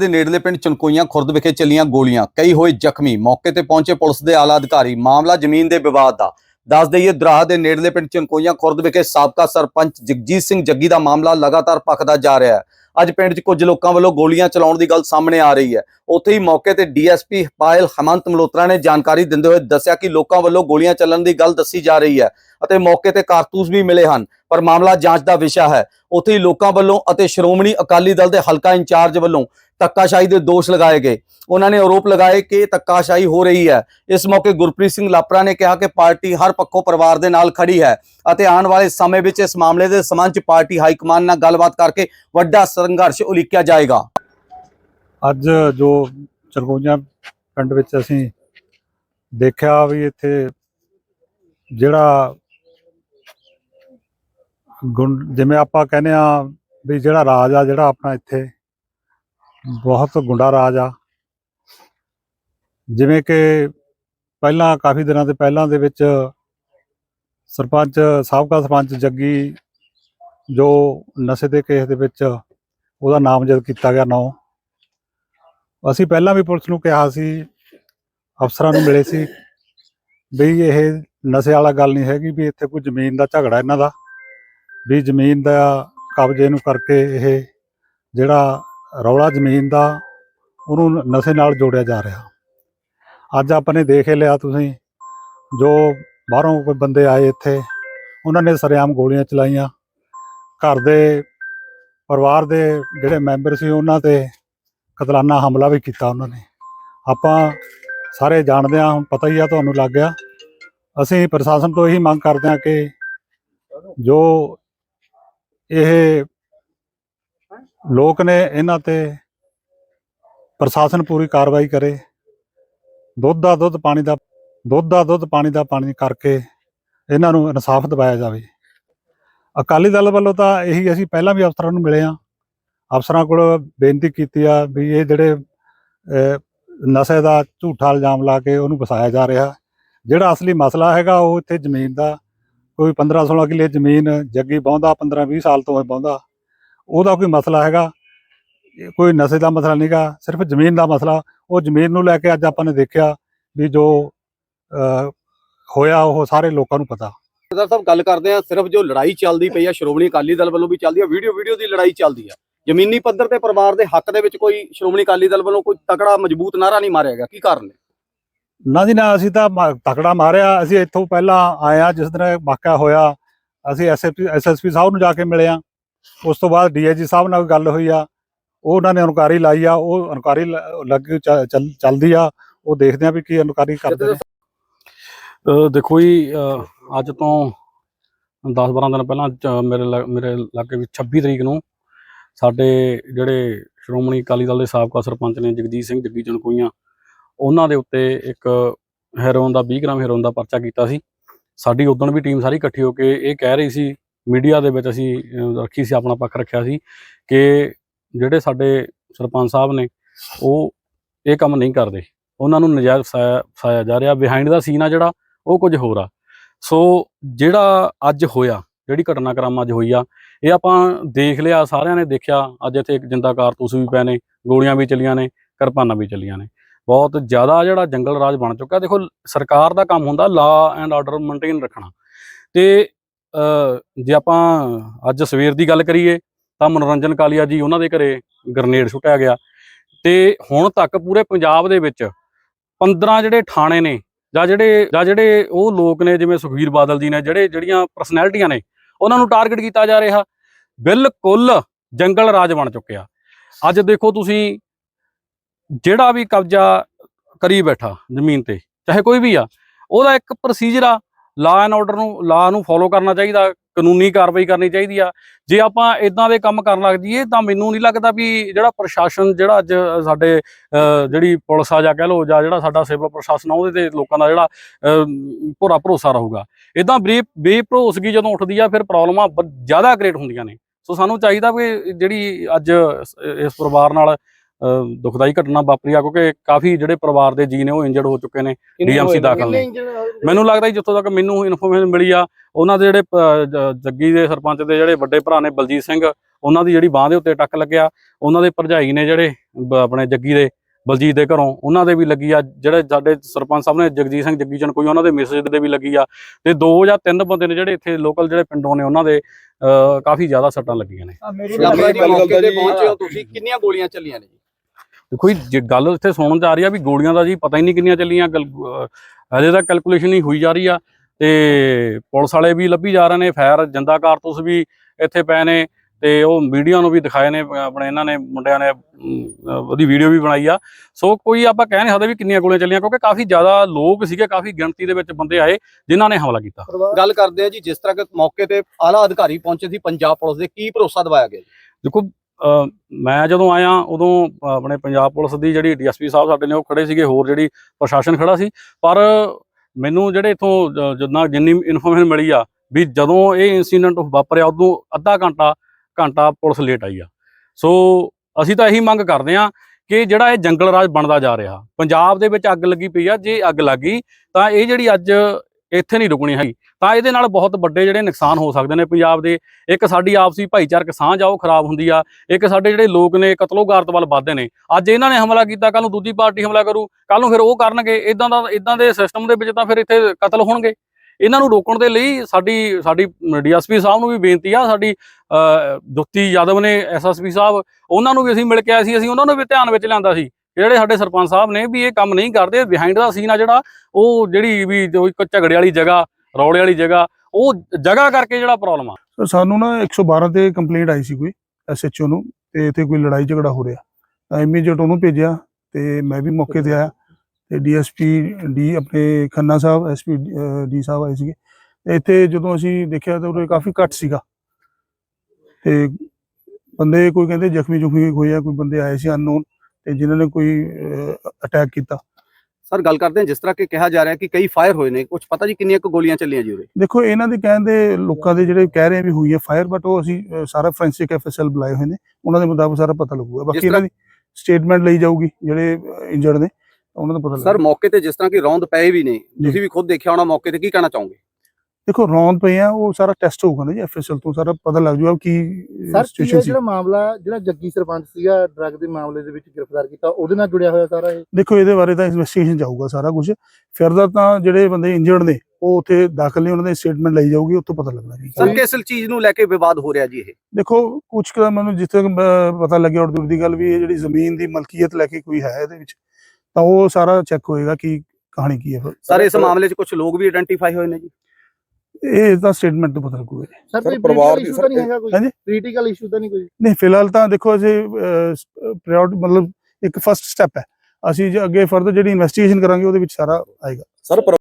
ਦੇ ਨੇੜਲੇ ਪਿੰਡ ਚਨਕੋਈਆਂ ਖੁਰਦ ਵਿਖੇ ਚੱਲੀਆਂ ਗੋਲੀਆਂ। ਕਈ ਹੋਏ ਜ਼ਖਮੀ। ਮੌਕੇ ਤੇ ਪਹੁੰਚੇ ਪੁਲਿਸ ਦੇ ਆਲਾ ਅਧਿਕਾਰੀ। ਮਾਮਲਾ ਜ਼ਮੀਨ ਦੇ ਵਿਵਾਦ ਦਾ। ਦੱਸ ਦਈਏ, ਦਰਾਹ ਦੇ ਨੇੜਲੇ ਪਿੰਡ ਚਨਕੋਈਆਂ ਖੁਰਦ ਵਿਖੇ ਸਾਬਕਾ ਸਰਪੰਚ ਜਗਜੀਤ ਸਿੰਘ ਜੱਗੀ ਦਾ ਮਾਮਲਾ ਲਗਾਤਾਰ ਭਖਦਾ ਜਾ ਰਿਹਾ ਹੈ। ਅੱਜ ਪਿੰਡ 'ਚ ਕੁਝ ਲੋਕਾਂ ਵੱਲੋਂ ਗੋਲੀਆਂ ਚਲਾਉਣ ਦੀ ਗੱਲ ਸਾਹਮਣੇ ਆ ਰਹੀ ਹੈ। ਉੱਥੇ ਹੀ ਮੌਕੇ ਤੇ ਡੀਐਸਪੀ ਪਾਇਲ ਹਮੰਤ ਮਲੋਤਰਾ ਨੇ ਜਾਣਕਾਰੀ ਦਿੰਦੇ ਹੋਏ ਦੱਸਿਆ ਕਿ ਲੋਕਾਂ ਵੱਲੋਂ ਗੋਲੀਆਂ ਚੱਲਣ ਦੀ ਗੱਲ ਦੱਸੀ ਜਾ ਰਹੀ ਹੈ ਅਤੇ ਮੌਕੇ ਤੇ ਕਾਰਤੂਸ ਵੀ ਮਿਲੇ ਹਨ। ਪਰ ਮਾਮਲਾ ਜਾਂਚ ਦਾ ਵਿਸ਼ਾ ਹੈ। ਉੱਥੇ ਹੀ ਲੋਕਾਂ ਵੱਲੋਂ ਅਤੇ ਸ਼੍ਰੋਮਣੀ ਅਕਾਲੀ ਦਲ ਦੇ ਹਲਕਾ ਇੰਚਾਰਜ ਵੱਲੋਂ ਧੱਕਾਸ਼ਾਹੀ ਦੇ ਦੋਸ਼ ਲਗਾਏ ਗਏ। ਉਹਨਾਂ ਨੇ ਆਰੋਪ ਲਗਾਏ ਕਿ ਧੱਕਾਸ਼ਾਹੀ ਹੋ ਰਹੀ ਹੈ। ਇਸ ਮੌਕੇ ਗੁਰਪ੍ਰੀਤ ਸਿੰਘ ਲਾਪਰਾ ਨੇ ਕਿਹਾ ਕਿ ਪਾਰਟੀ ਹਰ ਪੱਖੋਂ ਪਰਿਵਾਰ ਦੇ ਨਾਲ ਖੜੀ ਹੈ ਅਤੇ ਆਉਣ ਵਾਲੇ ਸਮੇਂ ਵਿੱਚ ਇਸ ਮਾਮਲੇ ਦੇ ਸੰਬੰਧ 'ਚ ਪਾਰਟੀ ਹਾਈ ਕਮਾਨ ਨਾਲ ਗੱਲਬਾਤ ਕਰਕੇ ਵੱਡਾ ਸੰਘਰਸ਼ ਉਲੀਕਿਆ ਜਾਏਗਾ। ਅੱਜ ਜੋ ਚਰਗੋਈਆਂ ਪਿੰਡ ਵਿੱਚ ਅਸੀਂ ਦੇਖਿਆ ਵੀ ਇੱਥੇ ਜਿਹੜਾ ਗੁੰਡ ਜਿਵੇਂ ਆਪਾਂ ਕਹਿੰਦੇ ਆ ਵੀ ਜਿਹੜਾ ਰਾਜ ਆ ਜਿਹੜਾ ਆਪਣਾ ਇੱਥੇ ਬਹੁਤ ਗੁੰਡਾ ਰਾਜ ਆ। ਜਿਵੇਂ ਕਿ ਪਹਿਲਾਂ, ਕਾਫੀ ਦਿਨਾਂ ਦੇ ਪਹਿਲਾਂ ਦੇ ਵਿੱਚ ਸਰਪੰਚ, ਸਾਬਕਾ ਸਰਪੰਚ ਜੱਗੀ ਜੋ ਨਸ਼ੇ ਦੇ ਕੇਸ ਦੇ ਵਿੱਚ ਉਹਦਾ ਨਾਮਜ਼ਦ ਕੀਤਾ ਗਿਆ ਨੌ, ਅਸੀਂ ਪਹਿਲਾਂ ਵੀ ਪੁਲਿਸ ਨੂੰ ਕਿਹਾ ਸੀ, ਅਫਸਰਾਂ ਨੂੰ ਮਿਲੇ ਸੀ ਵੀ ਇਹ ਨਸ਼ੇ ਵਾਲਾ ਗੱਲ ਨਹੀਂ ਹੈਗੀ, ਵੀ ਇੱਥੇ ਕੋਈ ਜ਼ਮੀਨ ਦਾ ਝਗੜਾ ਇਹਨਾਂ ਦਾ, ਵੀ ਜ਼ਮੀਨ ਦਾ ਕਬਜ਼ੇ ਨੂੰ ਕਰਕੇ ਇਹ ਜਿਹੜਾ ਰੌਲਾ ਜ਼ਮੀਨ ਦਾ ਉਹਨੂੰ ਨਸ਼ੇ ਨਾਲ ਜੋੜਿਆ ਜਾ ਰਿਹਾ। ਅੱਜ ਆਪਾਂ ਨੇ ਦੇਖ ਹੀ ਲਿਆ ਤੁਸੀਂ, ਜੋ ਬਾਹਰੋਂ ਕੋਈ ਬੰਦੇ ਆਏ ਇੱਥੇ, ਉਹਨਾਂ ਨੇ ਸਰਿਆਮ ਗੋਲੀਆਂ ਚਲਾਈਆਂ। ਘਰ ਦੇ ਪਰਿਵਾਰ ਦੇ ਜਿਹੜੇ ਮੈਂਬਰ ਸੀ, ਉਹਨਾਂ ਤੇ ਕਤਲਾਨਾ ਹਮਲਾ ਵੀ ਕੀਤਾ ਉਹਨਾਂ ਨੇ। ਆਪਾਂ ਸਾਰੇ ਜਾਣਦੇ ਹਾਂ, ਹੁਣ ਪਤਾ ਹੀ ਆ ਤੁਹਾਨੂੰ ਲੱਗ ਗਿਆ। ਅਸੀਂ ਪ੍ਰਸ਼ਾਸਨ ਤੋਂ ਇਹੀ ਮੰਗ ਕਰਦੇ ਹਾਂ ਕਿ ਜੋ ਇਹ ਲੋਕ ਨੇ ਇਹਨਾਂ ਤੇ ਪ੍ਰਸ਼ਾਸਨ ਪੂਰੀ ਕਾਰਵਾਈ ਕਰੇ। ਦੁੱਧ ਦਾ ਦੁੱਧ, ਪਾਣੀ ਦਾ, ਦੁੱਧ ਦਾ ਦੁੱਧ, ਪਾਣੀ ਦਾ ਪਾਣੀ ਕਰਕੇ ਇਹਨਾਂ ਨੂੰ ਇਨਸਾਫ ਦਿਵਾਇਆ ਜਾਵੇ। ਅਕਾਲੀ ਦਲ ਵੱਲੋਂ ਤਾਂ ਇਹੀ ਅਸੀਂ ਪਹਿਲਾਂ ਵੀ ਅਫਸਰਾਂ ਨੂੰ ਮਿਲੇ ਆ ਅਫਸਰਾਂ ਕੋਲ ਬੇਨਤੀ ਕੀਤੀ ਆ ਵੀ ਇਹ ਜਿਹੜੇ ਨਸ਼ੇ ਦਾ ਝੂਠਾ ਇਲਜ਼ਾਮ ਲਾ ਕੇ ਉਹਨੂੰ ਵਸਾਇਆ ਜਾ ਰਿਹਾ। ਜਿਹੜਾ ਅਸਲੀ ਮਸਲਾ ਹੈਗਾ ਉਹ ਇੱਥੇ ਜ਼ਮੀਨ ਦਾ, ਕੋਈ 15 16 ਕਿੱਲੇ ਜ਼ਮੀਨ ਜੱਗੀ ਬਹੁੰਦਾ 15 20 ਸਾਲ ਤੋਂ ਇਹ ਉਹਦਾ ਕੋਈ ਮਸਲਾ ਹੈਗਾ। ਕੋਈ ਨਸ਼ੇ ਦਾ ਮਸਲਾ ਨਹੀਂਗਾ ਸਿਰਫ ਜ਼ਮੀਨ ਦਾ ਮਸਲਾ। ਉਹ ਜ਼ਮੀਨ ਨੂੰ ਲੈ ਕੇ ਅੱਜ ਆਪਾਂ ਨੇ ਦੇਖਿਆ ਵੀ ਜੋ ਹੋਇਆ ਉਹ ਸਾਰੇ ਲੋਕਾਂ ਨੂੰ ਪਤਾ। ਸਰਦਾਰ ਸਾਹਿਬ ਗੱਲ ਕਰਦੇ ਆ ਸਿਰਫ ਜੋ ਲੜਾਈ ਚੱਲਦੀ ਪਈ ਆ ਸ਼੍ਰੋਮਣੀ ਅਕਾਲੀ ਦਲ ਵੱਲੋਂ ਵੀ ਚੱਲਦੀ ਆ ਵੀਡੀਓ ਵੀਡੀਓ ਦੀ ਲੜਾਈ ਚੱਲਦੀ ਆ। ਜ਼ਮੀਨੀ ਪੱਧਰ ਤੇ ਪਰਿਵਾਰ ਦੇ ਹੱਕ ਦੇ ਵਿੱਚ ਕੋਈ ਸ਼੍ਰੋਮਣੀ ਅਕਾਲੀ ਦਲ ਵੱਲੋਂ ਕੋਈ ਤਕੜਾ ਮਜ਼ਬੂਤ ਨਾਰਾ ਨਹੀਂ ਮਾਰਿਆ ਗਿਆ ਕੀ ਕਾਰਨ ਹੈ ਨਾ ਜੀ ਨਾ ਅਸੀਂ ਤਾਂ ਤਕੜਾ ਮਾਰਿਆ। ਅਸੀਂ ਇੱਥੋਂ ਪਹਿਲਾਂ ਆਏ ਆ ਜਿਸ ਦਿਨ ਇਹ ਵਾਕਿਆ ਹੋਇਆ ਅਸੀਂ ਐਸਐਸਪੀ ਐਸਐਸਪੀ ਸਾਹਿਬ ਨੂੰ ਜਾ ਕੇ ਮਿਲੇ ਆ ਉਸ ਤੋਂ ਬਾਅਦ ਡੀਆਈਜੀ ਸਾਹਿਬ ਨਾਲ ਗੱਲ ਹੋਈ ਆ, ਉਹ ਉਹਨਾਂ ਨੇ ਇਨਕੁਆਰੀ ਲਾਈ ਆ, ਉਹ ਇਨਕੁਆਰੀ ਲੱਗ ਚੱਲਦੀ ਆ, ਉਹ ਦੇਖਦੇ ਆ ਵੀ ਕੀ ਇਨਕੁਆਰੀ ਕਰਦੇ ਨੇ। ਦੇਖੋ ਜੀ ਅੱਜ ਤੋਂ 10-12 ਦਿਨ ਪਹਿਲਾਂ ਮੇਰੇ ਮੇਰੇ ਇਲਾਕੇ ਵਿੱਚ 26 ਤਰੀਕ ਨੂੰ ਸਾਡੇ ਜਿਹੜੇ ਸ਼੍ਰੋਮਣੀ ਅਕਾਲੀ ਦਲ ਦੇ ਸਾਬਕਾ ਸਰਪੰਚ ਨੇ ਜਗਜੀਤ ਸਿੰਘ, ਜੱਗੀ ਚਣਕੋਈਆਂ ਉਹਨਾਂ ਦੇ ਉੱਤੇ ਇੱਕ ਹੈਰੋਨ ਦਾ 20 ਗ੍ਰਾਮ ਹੈਰੋਨ ਦਾ ਪਰਚਾ ਕੀਤਾ ਸੀ। ਸਾਡੀ ਉਦੋਂ ਵੀ ਟੀਮ ਸਾਰੀ ਇਕੱਠੀ ਹੋ ਕੇ ਇਹ ਕਹਿ ਰਹੀ ਸੀ ਮੀਡੀਆ ਦੇ ਵਿੱਚ ਅਸੀਂ ਰੱਖੀ ਸੀ, ਆਪਣਾ ਪੱਖ ਰੱਖਿਆ ਸੀ ਕਿ ਜਿਹੜੇ ਸਾਡੇ ਸਰਪੰਚ ਸਾਹਿਬ ਨੇ, ਉਹ ਇਹ ਕੰਮ ਨਹੀਂ ਕਰਦੇ। ਉਹਨਾਂ ਨੂੰ ਨਜਾਇਜ਼ ਫਸਾਇਆ ਫਸਾਇਆ ਜਾ ਰਿਹਾ। ਬਿਹਾਈਂਡ ਦਾ ਸੀਨ ਆ ਜਿਹੜਾ, ਉਹ ਕੁਝ ਹੋਰ ਆ। ਸੋ ਜਿਹੜਾ ਅੱਜ ਹੋਇਆ, ਜਿਹੜੀ ਘਟਨਾਕ੍ਰਮ ਅੱਜ ਹੋਈ ਆ, ਇਹ ਆਪਾਂ ਦੇਖ ਲਿਆ, ਸਾਰਿਆਂ ਨੇ ਦੇਖਿਆ। ਅੱਜ ਇੱਥੇ ਇੱਕ ਜਿੰਦਾ ਕਾਰਤੂਸ ਵੀ ਪਏ ਨੇ, ਗੋਲੀਆਂ ਵੀ ਚੱਲੀਆਂ ਨੇ, ਕਿਰਪਾਨਾਂ ਵੀ ਚੱਲੀਆਂ ਨੇ। ਬਹੁਤ ਜ਼ਿਆਦਾ ਜਿਹੜਾ ਜੰਗਲ ਰਾਜ ਬਣ ਚੁੱਕਾ। ਦੇਖੋ, ਸਰਕਾਰ ਦਾ ਕੰਮ ਹੁੰਦਾ ਲਾ ਐਂਡ ਆਰਡਰ ਮੇਨਟੇਨ ਰੱਖਣਾ। ਤੇ ਜੇ ਆਪਾਂ ਅੱਜ ਸਵੇਰ ਦੀ ਗੱਲ ਕਰੀਏ, ਤਾਂ ਮਨੋਰੰਜਨ ਕਾਲੀਆ ਜੀ ਉਹਨਾਂ ਦੇ ਘਰੇ ਗ੍ਰਨੇਡ ਸੁੱਟਿਆ ਗਿਆ। ਤੇ ਹੁਣ ਤੱਕ ਪੂਰੇ ਪੰਜਾਬ ਦੇ ਵਿੱਚ 15 ਜਿਹੜੇ ਥਾਣੇ ਨੇ, ਜਾਂ ਜਿਹੜੇ ਜਾਂ ਜਿਹੜੇ ਉਹ ਲੋਕ ਨੇ, ਜਿਵੇਂ ਸੁਖਵੀਰ ਬਾਦਲ ਜੀ ਨੇ, ਜਿਹੜੇ, ਜਿਹੜੀਆਂ ਪਰਸਨੈਲਿਟੀਆਂ ਨੇ, ਉਹਨਾਂ ਨੂੰ ਟਾਰਗੇਟ ਕੀਤਾ ਜਾ ਰਿਹਾ, ਬਿਲਕੁਲ ਜੰਗਲ ਰਾਜ ਬਣ ਚੁੱਕਿਆ। ਅੱਜ ਦੇਖੋ ਤੁਸੀਂ, ਜਿਹੜਾ ਵੀ ਕਬਜ਼ਾ ਕਰੀ ਬੈਠਾ ਜ਼ਮੀਨ ਤੇ, ਚਾਹੇ ਕੋਈ ਵੀ ਆ, ਉਹਦਾ ਇੱਕ ਪ੍ਰੋਸੀਜਰ ਆ ਲਾ ਐਂਡ ਆਰਡਰ ਨੂੰ ਲਾ ਨੂੰ ਫੋਲੋ ਕਰਨਾ ਚਾਹੀਦਾ, ਕਾਨੂੰਨੀ ਕਾਰਵਾਈ ਕਰਨੀ ਚਾਹੀਦੀ ਆ। ਜੇ ਆਪਾਂ ਇਦਾਂ ਦੇ ਕੰਮ ਕਰਨ ਲੱਗ ਜਾਈਏ, ਤਾਂ ਮੈਨੂੰ ਨਹੀਂ ਲੱਗਦਾ ਵੀ ਜਿਹੜਾ ਪ੍ਰਸ਼ਾਸਨ, ਜਿਹੜਾ ਅੱਜ ਸਾਡੇ ਜਿਹੜੀ ਪੁਲਿਸ ਆ ਜਾਂ ਕਹਿ ਲਓ, ਜਾਂ ਜਿਹੜਾ ਸਾਡਾ ਸਿਵਲ ਪ੍ਰਸ਼ਾਸਨ ਆ, ਉਹਦੇ ਤੇ ਲੋਕਾਂ ਦਾ ਜਿਹੜਾ ਭੋਰਾ ਭਰੋਸਾ ਰਹੂਗਾ। ਇਦਾਂ ਬੇ, ਬੇਭਰੋਸਗੀ ਜਦੋਂ ਉੱਠਦੀ ਆ, ਫਿਰ ਪ੍ਰੋਬਲਮਾਂ ਬ- ਜ਼ਿਆਦਾ ਕ੍ਰੀਏਟ ਹੁੰਦੀਆਂ ਨੇ। ਸੋ ਸਾਨੂੰ ਚਾਹੀਦਾ ਵੀ ਜਿਹੜੀ ਅੱਜ ਇਸ ਪਰਿਵਾਰ ਨਾਲ ਦੁਖਦਾਈ ਘਟਨਾ ਵਾਪਰੀ ਆ ਕਿਉਂਕਿ ਕਾਫੀ ਜਿਹੜੇ ਪਰਿਵਾਰ ਦੇ ਜੀ ਨੇ ਉਹ ਇੰਜਰਡ ਹੋ ਚੁੱਕੇ ਨੇ DMC ਦਾਖਲ ਨੇ। ਮੈਨੂੰ ਲੱਗਦਾ ਜਿੱਥੋਂ ਤੱਕ ਮੈਨੂੰ ਇਨਫੋਰਮੇਸ਼ਨ ਮਿਲੀ ਆ ਉਹਨਾਂ ਦੇ ਜਿਹੜੇ ਜੱਗੀ ਦੇ ਸਰਪੰਚ ਦੇ ਜਿਹੜੇ ਵੱਡੇ ਭਰਾ ਨੇ ਬਲਜੀਤ ਸਿੰਘ ਉਹਨਾਂ ਦੀ ਜਿਹੜੀ ਬਾਹ ਦੇ ਉੱਤੇ ਟੱਕ ਲੱਗਿਆ। ਉਹਨਾਂ ਦੇ ਭਰਜਾਈ ਨੇ ਜਿਹੜੇ ਆਪਣੇ ਜੱਗੀ ਦੇ ਬਲਜੀਤ ਦੇ ਘਰੋਂ ਉਹਨਾਂ ਦੇ ਵੀ ਲੱਗੀ ਆ। ਜਿਹੜੇ ਸਾਡੇ ਸਰਪੰਚ ਸਾਹਿਬ ਨੇ ਜਗਜੀਤ ਸਿੰਘ ਜੱਗੀ ਚੰਨ ਕੋਈ ਉਹਨਾਂ ਦੇ ਮੈਸੇਜ ਦੇ ਵੀ ਲੱਗੀ ਆ। ਤੇ ਦੋ ਜਾਂ ਤਿੰਨ ਬੰਦੇ ਨੇ ਜਿਹੜੇ ਇੱਥੇ ਲੋਕਲ ਜਿਹੜੇ ਪਿੰਡੋਂ ਨੇ ਉਹਨਾਂ ਦੇ ਅਹ, ਕਾਫੀ ਜ਼ਿਆਦਾ ਸੱਟਾਂ ਲੱਗੀਆਂ ਨੇ। ਜੀ ਮੌਕੇ ਤੇ ਪਹੁੰਚੇ ਹੋ ਤੁਸੀਂ ਕਿੰਨੀਆਂ ਗੋਲੀਆਂ ਚੱਲੀਆਂ ਨੇ ਜੀ ਦੇਖੋ ਜੀ ਜੇ ਗੱਲ ਇੱਥੇ ਸੁਣਨ ਚ ਆ ਰਹੀ ਆ ਵੀ ਗੋਲੀਆਂ ਦਾ ਜੀ ਪਤਾ ਹੀ ਨਹੀਂ ਕਿੰਨੀਆਂ ਚੱਲੀਆਂ ਹਜੇ ਤੱਕ ਕੈਲਕੂਲੇਸ਼ਨ ਹੀ ਹੋਈ ਜਾ ਰਹੀ ਆ ਤੇ ਪੁਲਿਸ ਵਾਲੇ ਵੀ ਲੱਭੀ ਜਾ ਰਹੇ ਨੇ ਫਾਇਰ ਜੰਦਾ ਕਾਰਤੂਸ ਵੀ ਇੱਥੇ ਪਏ ਨੇ ਤੇ ਉਹ ਮੀਡੀਆ ਨੂੰ ਵੀ ਦਿਖਾਏ ਨੇ ਆਪਣੇ ਇਹਨਾਂ ਨੇ ਮੁੰਡਿਆਂ ਨੇ ਉਹਦੀ ਵੀਡੀਓ ਵੀ ਬਣਾਈ ਆ ਸੋ ਕੋਈ ਆਪਾਂ ਕਹਿ ਨਹੀਂ ਸਕਦੇ ਵੀ ਕਿੰਨੀਆਂ ਗੋਲੀਆਂ ਚੱਲੀਆਂ ਕਿਉਂਕਿ ਕਾਫੀ ਜ਼ਿਆਦਾ ਲੋਕ ਸੀਗੇ ਕਾਫੀ ਗਿਣਤੀ ਦੇ ਵਿੱਚ ਬੰਦੇ ਆਏ ਜਿਨ੍ਹਾਂ ਨੇ ਹਮਲਾ ਕੀਤਾ ਗੱਲ ਕਰਦੇ ਆ ਜੀ ਜਿਸ ਤਰ੍ਹਾਂ ਕਿ ਮੌਕੇ ਤੇ ਆਲਾ ਅਧਿਕਾਰੀ ਪਹੁੰਚੇ ਸੀ ਪੰਜਾਬ ਪੁਲਿਸ ਦੇ ਕੀ ਭਰੋਸਾ ਦਿਵਾਇਆ ਗਿਆ ਜੀ? ਦੇਖੋ ਮੈਂ ਜਦੋਂ ਆਇਆ, ਉਦੋਂ ਆਪਣੇ ਪੰਜਾਬ ਪੁਲਿਸ ਦੀ ਜਿਹੜੀ ਡੀਐਸਪੀ ਸਾਹਿਬ ਸਾਡੇ ਨੇ ਉਹ ਖੜੇ ਸੀਗੇ, ਹੋਰ ਜਿਹੜੀ ਪ੍ਰਸ਼ਾਸਨ ਖੜਾ ਸੀ। ਪਰ ਮੈਨੂੰ ਜਿਹੜੇ ਇਥੋਂ ਜਿੰਨਾ ਜਿੰਨੀ ਇਨਫੋਰਮੇਸ਼ਨ ਮਿਲੀ ਆ, ਵੀ ਜਦੋਂ ਇਹ ਇਨਸੀਡੈਂਟ ਵਾਪਰਿਆ, ਉਦੋਂ ਅੱਧਾ ਘੰਟਾ ਘੰਟਾ ਪੁਲਿਸ ਲੇਟ ਆਈ ਆ। ਸੋ ਅਸੀਂ ਤਾਂ ਇਹੀ ਮੰਗ ਕਰਦੇ ਆ ਕਿ ਜਿਹੜਾ ਇਹ ਜੰਗਲ ਰਾਜ ਬਣਦਾ ਜਾ ਰਿਹਾ, ਪੰਜਾਬ ਦੇ ਵਿੱਚ ਅੱਗ ਲੱਗੀ ਪਈ ਆ, ਜੇ ਅੱਗ ਲੱਗੀ ਤਾਂ ਇਹ ਜਿਹੜੀ ਅੱਜ ਇੱਥੇ ਨਹੀਂ ਰੁਕਣੀ ਹੈਗੀ। ਤਾਂ ਇਹਦੇ ਨਾਲ ਬਹੁਤ ਵੱਡੇ ਜਿਹੜੇ ਨੁਕਸਾਨ ਹੋ ਸਕਦੇ ਨੇ ਪੰਜਾਬ ਦੇ। ਇੱਕ ਸਾਡੀ ਆਪਸੀ ਭਾਈਚਾਰਕ ਸਾਂਝ ਆ ਉਹ ਖਰਾਬ ਹੁੰਦੀ ਆ। ਇੱਕ ਸਾਡੇ ਜਿਹੜੇ ਲੋਕ ਨੇ ਕਤਲੋਗਾਰਤ ਵੱਲ ਵੱਧਦੇ ਨੇ। ਅੱਜ ਇਹਨਾਂ ਨੇ ਹਮਲਾ ਕੀਤਾ ਕੱਲ ਨੂੰ ਦੂਜੀ ਪਾਰਟੀ ਹਮਲਾ ਕਰੂ ਕੱਲ ਨੂੰ ਫਿਰ ਉਹ ਕਰਨਗੇ। ਇਦਾਂ ਦਾ ਇਦਾਂ ਦੇ ਸਿਸਟਮ ਦੇ ਵਿੱਚ ਤਾਂ ਫਿਰ ਇੱਥੇ ਕਤਲ ਹੋਣਗੇ। ਇਹਨਾਂ ਨੂੰ ਰੋਕਣ ਦੇ ਲਈ ਸਾਡੀ ਸਾਡੀ ਡੀਐਸਪੀ ਸਾਹਿਬ ਨੂੰ ਵੀ ਬੇਨਤੀ ਆ ਸਾਡੀ ਅਹ, ਜੋਤੀ ਯਾਦਵ ਨੇ ਐਸਐਸਪੀ ਸਾਹਿਬ ਉਹਨਾਂ ਨੂੰ ਵੀ ਅਸੀਂ ਮਿਲ ਕੇ ਆਏ ਸੀ ਅਸੀਂ ਉਹਨਾਂ ਨੂੰ ਵੀ ਧਿਆਨ ਵਿੱਚ ਲਿਆਂਦਾ ਸੀ। ਜਿਹੜੇ ਸਾਡੇ ਸਰਪੰਚ ਸਾਹਿਬ ਨੇ ਵੀ ਇਹ ਕੰਮ ਨਹੀਂ ਕਰਦੇ ਬਿਹਾਈਂਡ ਦਾ ਸੀਨ ਆ ਜਿਹੜਾ, ਉਹ ਜਿਹੜੀ ਵੀ ਝਗੜੇ ਵਾਲੀ ਜਗ੍ਹਾ, ਰੌਲੇ ਵਾਲੀ ਜਗ੍ਹਾ, ਉਹ ਜਗ੍ਹਾ ਕਰਕੇ ਜਿਹੜਾ ਪ੍ਰੋਬਲਮ ਆ। ਸਰ, ਸਾਨੂੰ ਨਾ 112 ਤੇ ਕੰਪਲੇਂਟ ਆਈ ਸੀ ਕੋਈ ਐਸਐਚਓ ਨੂੰ, ਤੇ ਇੱਥੇ ਕੋਈ ਲੜਾਈ ਝਗੜਾ ਹੋ ਰਿਹਾ। ਤਾਂ ਇਮੀਡੀਏਟ ਉਹਨੂੰ ਭੇਜਿਆ, ਤੇ ਮੈਂ ਵੀ ਮੌਕੇ ਤੇ ਆਇਆ। ਤੇ ਡੀਐਸਪੀ ਡੀ ਆਪਣੇ ਖੰਨਾ ਸਾਹਿਬ ਐਸਪੀ ਡੀ ਸਾਹਿਬ ਆਏ ਸੀਗੇ। ਇੱਥੇ ਜਦੋਂ ਅਸੀਂ ਦੇਖਿਆ ਤਾਂ ਉਰੇ ਕਾਫੀ ਘੱਟ ਸੀਗਾ। ਤੇ ਬੰਦੇ ਕੋਈ ਕਹਿੰਦੇ ਜ਼ਖਮੀ ਜ਼ੁਖਮੀ ਹੋਏ ਆ, ਕੋਈ ਬੰਦੇ ਆਏ ਸੀ ਅਨਨੋਨ। ਤੇ ਜਿਨ੍ਹਾਂ ਨੇ ਕੋਈ ਅਟੈਕ ਕੀਤਾ। ਸਰ ਗੱਲ ਕਰਦੇ ਹਾਂ ਜਿਸ ਤਰ੍ਹਾਂ ਕਿ ਕਿਹਾ ਜਾ ਰਿਹਾ ਕਿ ਕਈ ਫਾਇਰ ਹੋਏ ਨੇ। ਕੁਝ ਪਤਾ ਜੀ ਕਿੰਨੀਆਂ ਕੁ ਗੋਲੀਆਂ ਚੱਲੀਆਂ ਜੀ ਉਰੇ? ਦੇਖੋ ਇਹਨਾਂ ਦੇ ਕਹਿੰਦੇ ਲੋਕਾਂ ਦੇ ਜਿਹੜੇ ਕਹਿ ਰਹੇ ਵੀ ਹੋਈ ਹੈ ਫਾਇਰ ਬਟ ਉਹ ਅਸੀਂ ਸਾਰਾ ਫੋਰੈਂਸਿਕ ਐਫਐਸਐਲ ਬੁਲਾਏ ਹੋਏ ਨੇ। ਉਹਨਾਂ ਦੇ ਮੁਤਾਬਕ ਸਾਰਾ ਪਤਾ ਲੱਗੂਗਾ। ਬਾਕੀ ਇਹਨਾਂ ਦੀ ਸਟੇਟਮੈਂਟ ਲਈ ਜਾਊਗੀ ਜਿਹੜੇ ਇੰਜਰਡ ਨੇ ਉਹਨਾਂ ਦਾ ਪਤਾ ਸਰ ਲੱਗੂਗਾ। ਮੌਕੇ ਤੇ ਜਿਸ ਤਰ੍ਹਾਂ ਕਿ ਰੌਂਦ ਪਏ ਵੀ ਨੇ ਤੁਸੀਂ ਵੀ ਖੁਦ ਦੇਖਿਆ ਹੋਣਾ ਮੌਕੇ ਤੇ ਕੀ ਕਹਿਣਾ ਚਾਹੋਗੇ? ਦੇਖੋ ਰੌਂਦ ਪਏ ਆ ਉਹ ਸਾਰਾ ਟੈਸਟ ਹੋਊਗਾ ਨਾ ਜੀ ਐਫਐਸਐਲ ਤੋਂ ਸਾਰਾ ਪਤਾ ਲੱਗ ਜਾਊਗਾ ਕੀ ਸਿਚੁਏਸ਼ਨ ਇਹ ਸੀ। ਜਿਹੜਾ ਮਾਮਲਾ ਜਿਹੜਾ ਜੱਗੀ ਸਰਪੰਚ ਸੀਗਾ ਡਰੱਗ ਦੇ ਮਾਮਲੇ ਦੇ ਵਿੱਚ ਗ੍ਰਿਫਤਾਰ ਕੀਤਾ ਉਹਦੇ ਨਾਲ ਜੁੜਿਆ ਹੋਇਆ ਸਾਰਾ ਇਹ? ਦੇਖੋ ਇਹਦੇ ਬਾਰੇ ਤਾਂ ਇਨਵੈਸਟੀਗੇਸ਼ਨ ਜਾਊਗਾ ਸਾਰਾ ਕੁਝ ਫਿਰਦਾ ਤਾਂ ਜਿਹੜੇ ਬੰਦੇ ਇੰਜਰਡ ਨੇ ਉਹ ਉੱਥੇ ਦਾਖਲ ਨੇ ਉਹਨਾਂ ਦੀ ਸਟੇਟਮੈਂਟ ਲਈ ਜਾਊਗੀ ਉੱਥੋਂ ਪਤਾ ਲੱਗਣਾ ਜੀ। ਸਰ ਕਿਸ ਚੀਜ਼ ਨੂੰ ਲੈ ਕੇ ਵਿਵਾਦ ਹੋ ਰਿਹਾ ਜੀ ਇਹ? ਦੇਖੋ ਕੁਝ ਕੁ ਮੈਨੂੰ ਜਿੱਥੇ ਪਤਾ ਲੱਗਿਆ ਔਰ ਦੂਰ ਦੀ ਗੱਲ ਵੀ ਇਹ ਜਿਹੜੀ ਜ਼ਮੀਨ ਦੀ ਮਲਕੀਅਤ ਲੈ ਕੇ ਕੋਈ ਹੈ ਇਹਦੇ ਵਿੱਚ ਤਾਂ ਉਹ ਸਾਰਾ ਚੈੱਕ ਹੋਏਗਾ ਕਿ ਕਹਾਣੀ ਕੀ ਹੈ। ਫਿਰ ਸਰ ਇਸ ਮਾਮਲੇ 'ਚ ਕੁਝ ਲੋਕ ਵੀ ਆਇਡੈਂਟੀਫਾਈ ਹੋਏ ਨੇ ਜੀ? ਇਹ ਤਾਂ ਸਟੇਟਮੈਂਟ ਤੋਂ ਪਤਾ ਲੱਗੂਗਾ ਜੀ। ਸਰ ਕੋਈ ਪਰਿਵਾਰ ਪੋਲੀਟੀਕਲ ਦੀ ਇਸ਼ੂ ਤਾਂ ਨਹੀਂ ਸਰ- ਹੈਗਾ ਕੋਈ ਹਾਂਜੀ? ਪੋਲੀਟੀਕਲ ਇਸ਼ੂ ਤਾਂ ਨਹੀਂ ਕੋਈ ਨਹੀਂ ਫਿਲਹਾਲ ਤਾਂ ਦੇਖੋ ਅਜੇ ਪ੍ਰਾਇੋਰਟੀ ਮਤਲਬ ਇੱਕ ਫਸਟ ਸਟੈਪ ਹੈ ਅਸੀਂ ਜੇ ਅੱਗੇ ਫਰਦਰ ਜਿਹੜੀ ਇਨਵੈਸਟੀਗੇਸ਼ਨ ਕਰਾਂਗੇ ਉਹਦੇ ਵਿੱਚ ਸਾਰਾ ਆਏਗਾ ਸਰ